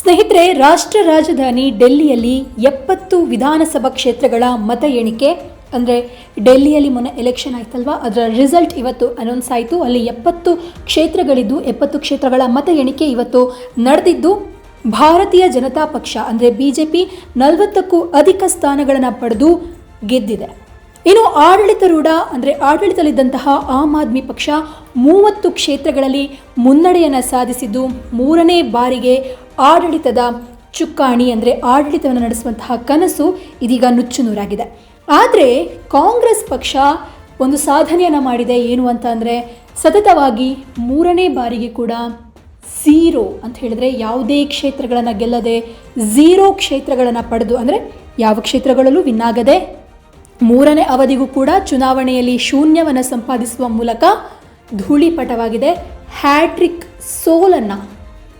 ಸ್ನೇಹಿತರೆ, ರಾಷ್ಟ್ರ ರಾಜಧಾನಿ ಡೆಲ್ಲಿಯಲ್ಲಿ ಎಪ್ಪತ್ತು ವಿಧಾನಸಭಾ ಕ್ಷೇತ್ರಗಳ ಮತ ಎಣಿಕೆ, ಅಂದರೆ ಡೆಲ್ಲಿಯಲ್ಲಿ ಮೊನ್ನೆ ಎಲೆಕ್ಷನ್ ಆಯ್ತಲ್ವಾ? ಅದರ ರಿಸಲ್ಟ್ ಇವತ್ತು ಅನೌನ್ಸ್ ಆಯಿತು. ಅಲ್ಲಿ ಎಪ್ಪತ್ತು ಕ್ಷೇತ್ರಗಳಿದ್ದು, ಎಪ್ಪತ್ತು ಕ್ಷೇತ್ರಗಳ ಮತ ಎಣಿಕೆ ಇವತ್ತು ನಡೆದಿದ್ದು, ಭಾರತೀಯ ಜನತಾ ಪಕ್ಷ, ಅಂದರೆ ಬಿ ಜೆ ಪಿ ನಲವತ್ತಕ್ಕೂ ಅಧಿಕ ಸ್ಥಾನಗಳನ್ನು ಪಡೆದು ಗೆದ್ದಿದೆ. ಇನ್ನು ಆಡಳಿತರೂಢ, ಅಂದರೆ ಆಡಳಿತದಲ್ಲಿದ್ದಂತಹ ಆಮ್ ಆದ್ಮಿ ಪಕ್ಷ ಮೂವತ್ತು ಕ್ಷೇತ್ರಗಳಲ್ಲಿ ಮುನ್ನಡೆಯನ್ನು ಸಾಧಿಸಿದ್ದು ಮೂರನೇ ಬಾರಿಗೆ ಆಡಳಿತದ ಚುಕ್ಕಾಣಿ, ಅಂದರೆ ಆಡಳಿತವನ್ನು ನಡೆಸುವಂತಹ ಕನಸು ಇದೀಗ ನುಚ್ಚುನೂರಾಗಿದೆ. ಆದರೆ ಕಾಂಗ್ರೆಸ್ ಪಕ್ಷ ಒಂದು ಸಾಧನೆಯನ್ನು ಮಾಡಿದೆ ಏನು ಅಂತ ಅಂದರೆ ಸತತವಾಗಿ ಮೂರನೇ ಬಾರಿಗೆ ಕೂಡ ಝೀರೋ ಅಂತ ಹೇಳಿದ್ರೆ ಯಾವುದೇ ಕ್ಷೇತ್ರಗಳನ್ನು ಗೆಲ್ಲದೆ ಝೀರೋ ಕ್ಷೇತ್ರಗಳನ್ನು ಪಡೆದು, ಅಂದರೆ ಯಾವ ಕ್ಷೇತ್ರಗಳಲ್ಲೂ ವಿನ್ ಆಗದೆ ಮೂರನೇ ಅವಧಿಗೂ ಕೂಡ ಚುನಾವಣೆಯಲ್ಲಿ ಶೂನ್ಯವನ್ನು ಸಂಪಾದಿಸುವ ಮೂಲಕ ಧೂಳಿಪಟವಾಗಿದೆ. ಹ್ಯಾಟ್ರಿಕ್ ಸೋಲನ್ನು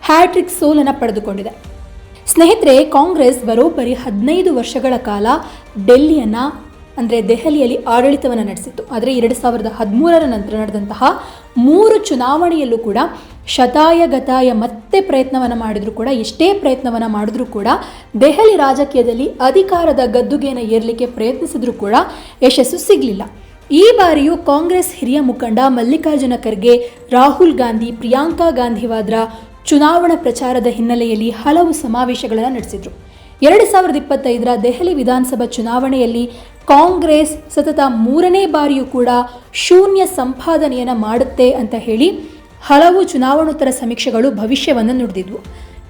ಹ್ಯಾಟ್ರಿಕ್ ಸೋಲನ್ನು ಪಡೆದುಕೊಂಡಿದೆ. ಸ್ನೇಹಿತರೆ ಕಾಂಗ್ರೆಸ್ ಬರೋಬ್ಬರಿ ಹದಿನೈದು ವರ್ಷಗಳ ಕಾಲ ಡೆಲ್ಲಿಯನ್ನು, ಅಂದರೆ ದೆಹಲಿಯಲ್ಲಿ ಆಡಳಿತವನ್ನು ನಡೆಸಿತ್ತು. ಆದರೆ ಎರಡು ಸಾವಿರದ ಹದಿಮೂರರ ನಂತರ ನಡೆದಂತಹ ಮೂರು ಚುನಾವಣೆಯಲ್ಲೂ ಕೂಡ ಶತಾಯ ಗತಾಯ ಮತ್ತೆ ಪ್ರಯತ್ನವನ್ನು ಮಾಡಿದ್ರು ಕೂಡ ಎಷ್ಟೇ ಪ್ರಯತ್ನವನ್ನು ಮಾಡಿದ್ರೂ ಕೂಡ, ದೆಹಲಿ ರಾಜಕೀಯದಲ್ಲಿ ಅಧಿಕಾರದ ಗದ್ದುಗೆಯನ್ನು ಏರಲಿಕ್ಕೆ ಪ್ರಯತ್ನಿಸಿದ್ರೂ ಕೂಡ ಯಶಸ್ಸು ಸಿಗಲಿಲ್ಲ. ಈ ಬಾರಿಯೂ ಕಾಂಗ್ರೆಸ್ ಹಿರಿಯ ಮುಖಂಡ ಮಲ್ಲಿಕಾರ್ಜುನ ಖರ್ಗೆ, ರಾಹುಲ್ ಗಾಂಧಿ, ಪ್ರಿಯಾಂಕಾ ಗಾಂಧಿ ವಾದ್ರಾ ಚುನಾವಣಾ ಪ್ರಚಾರದ ಹಿನ್ನೆಲೆಯಲ್ಲಿ ಹಲವು ಸಮಾವೇಶಗಳನ್ನು ನಡೆಸಿದರು. ಎರಡು ಸಾವಿರದ ಇಪ್ಪತ್ತೈದರ ದೆಹಲಿ ವಿಧಾನಸಭಾ ಚುನಾವಣೆಯಲ್ಲಿ ಕಾಂಗ್ರೆಸ್ ಸತತ ಮೂರನೇ ಬಾರಿಯೂ ಕೂಡ ಶೂನ್ಯ ಸಂಪಾದನೆಯನ್ನು ಮಾಡುತ್ತೆ ಅಂತ ಹೇಳಿ ಹಲವು ಚುನಾವಣೋತ್ತರ ಸಮೀಕ್ಷೆಗಳು ಭವಿಷ್ಯವನ್ನು ನುಡಿದಿದ್ವು.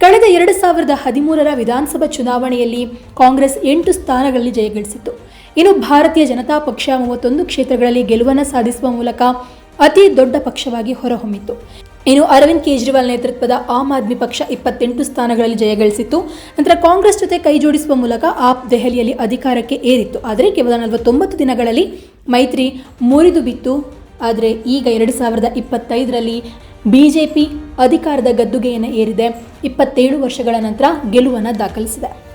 ಕಳೆದ ಎರಡು ಸಾವಿರದ ಹದಿಮೂರರ ವಿಧಾನಸಭಾ ಚುನಾವಣೆಯಲ್ಲಿ ಕಾಂಗ್ರೆಸ್ ಎಂಟು ಸ್ಥಾನಗಳಲ್ಲಿ ಜಯಗಳಿಸಿತ್ತು. ಇನ್ನು ಭಾರತೀಯ ಜನತಾ ಪಕ್ಷ ಮೂವತ್ತೊಂದು ಕ್ಷೇತ್ರಗಳಲ್ಲಿ ಗೆಲುವನ್ನು ಸಾಧಿಸುವ ಮೂಲಕ ಅತಿ ದೊಡ್ಡ ಪಕ್ಷವಾಗಿ ಹೊರಹೊಮ್ಮಿತ್ತು. ಇನ್ನು ಅರವಿಂದ್ ಕೇಜ್ರಿವಾಲ್ ನೇತೃತ್ವದ ಆಮ್ ಆದ್ಮಿ ಪಕ್ಷ ಇಪ್ಪತ್ತೆಂಟು ಸ್ಥಾನಗಳಲ್ಲಿ ಜಯಗಳಿಸಿತ್ತು. ನಂತರ ಕಾಂಗ್ರೆಸ್ ಜೊತೆ ಕೈಜೋಡಿಸುವ ಮೂಲಕ ಆಪ್ ದೆಹಲಿಯಲ್ಲಿ ಅಧಿಕಾರಕ್ಕೆ ಏರಿತ್ತು. ಆದರೆ ಕೇವಲ ನಲವತ್ತೊಂಬತ್ತು ದಿನಗಳಲ್ಲಿ ಮೈತ್ರಿ ಮುರಿದು ಬಿತ್ತು. ಆದರೆ ಈಗ ಎರಡು ಸಾವಿರದ ಇಪ್ಪತ್ತೈದರಲ್ಲಿ ಬಿ ಜೆ ಪಿ ಅಧಿಕಾರದ ಗದ್ದುಗೆಯನ್ನು ಏರಿದೆ. ಇಪ್ಪತ್ತೇಳು ವರ್ಷಗಳ ನಂತರ ಗೆಲುವನ್ನು ದಾಖಲಿಸಿದೆ.